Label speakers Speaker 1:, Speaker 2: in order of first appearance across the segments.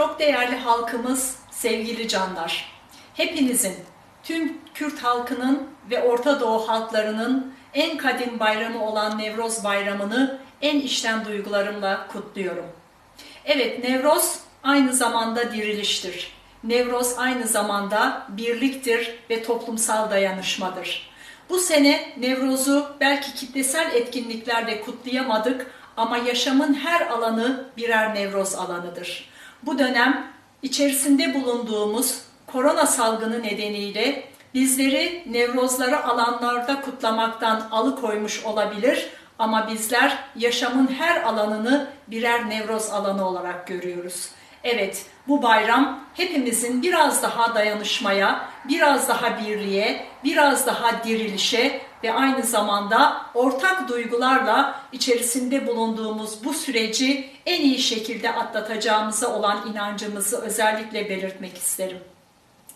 Speaker 1: Çok değerli halkımız, sevgili canlar. Hepinizin, tüm Kürt halkının ve Orta Doğu halklarının en kadim bayramı olan Nevroz Bayramı'nı en içten duygularımla kutluyorum. Evet, Nevroz aynı zamanda diriliştir. Nevroz aynı zamanda birliktir ve toplumsal dayanışmadır. Bu sene Nevroz'u belki kitlesel etkinliklerle kutlayamadık ama yaşamın her alanı birer Nevroz alanıdır. Bu dönem içerisinde bulunduğumuz korona salgını nedeniyle bizleri Nevrozları alanlarda kutlamaktan alıkoymuş olabilir ama bizler yaşamın her alanını birer Nevroz alanı olarak görüyoruz. Evet, bu bayram hepimizin biraz daha dayanışmaya, biraz daha birliğe, biraz daha dirilişe ve aynı zamanda ortak duygularla içerisinde bulunduğumuz bu süreci en iyi şekilde atlatacağımıza olan inancımızı özellikle belirtmek isterim.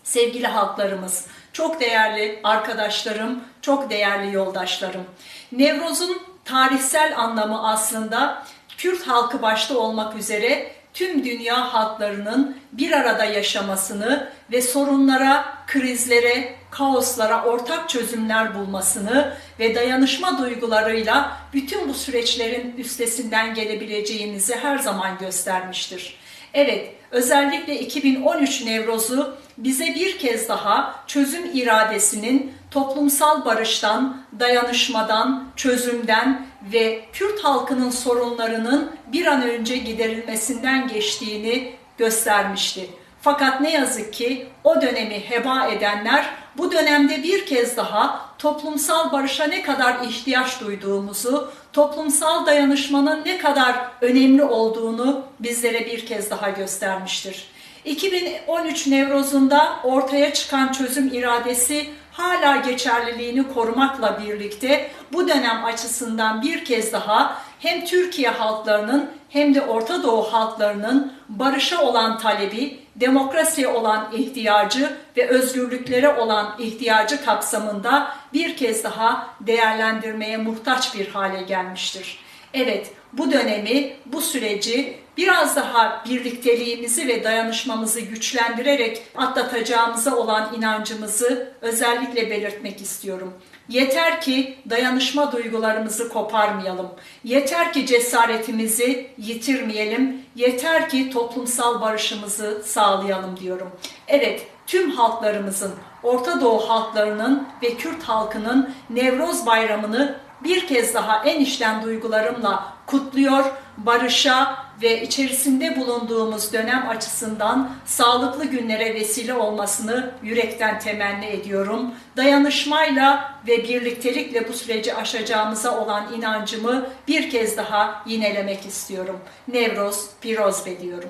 Speaker 1: Sevgili halklarımız, çok değerli arkadaşlarım, çok değerli yoldaşlarım. Nevroz'un tarihsel anlamı aslında Kürt halkı başta olmak üzere tüm dünya halklarının bir arada yaşamasını ve sorunlara, krizlere, kaoslara ortak çözümler bulmasını ve dayanışma duygularıyla bütün bu süreçlerin üstesinden gelebileceğimizi her zaman göstermiştir. Evet, özellikle 2013 Nevroz'u bize bir kez daha çözüm iradesinin toplumsal barıştan, dayanışmadan, çözümden ve Kürt halkının sorunlarının bir an önce giderilmesinden geçtiğini göstermişti. Fakat ne yazık ki o dönemi heba edenler bu dönemde bir kez daha toplumsal barışa ne kadar ihtiyaç duyduğumuzu, toplumsal dayanışmanın ne kadar önemli olduğunu bizlere bir kez daha göstermiştir. 2013 Nevroz'unda ortaya çıkan çözüm iradesi hala geçerliliğini korumakla birlikte bu dönem açısından bir kez daha hem Türkiye halklarının hem de Orta Doğu halklarının barışa olan talebi, demokrasiye olan ihtiyacı ve özgürlüklere olan ihtiyacı kapsamında bir kez daha değerlendirmeye muhtaç bir hale gelmiştir. Evet, bu dönemi, bu süreci biraz daha birlikteliğimizi ve dayanışmamızı güçlendirerek atlatacağımıza olan inancımızı özellikle belirtmek istiyorum. Yeter ki dayanışma duygularımızı koparmayalım. Yeter ki cesaretimizi yitirmeyelim. Yeter ki toplumsal barışımızı sağlayalım diyorum. Evet, tüm halklarımızın, Orta Doğu halklarının ve Kürt halkının Nevroz bayramını bir kez daha en içten duygularımla kutluyor, barışa ve içerisinde bulunduğumuz dönem açısından sağlıklı günlere vesile olmasını yürekten temenni ediyorum. Dayanışmayla ve birliktelikle bu süreci aşacağımıza olan inancımı bir kez daha yinelemek istiyorum. Nevroz, Pirozbe diyorum.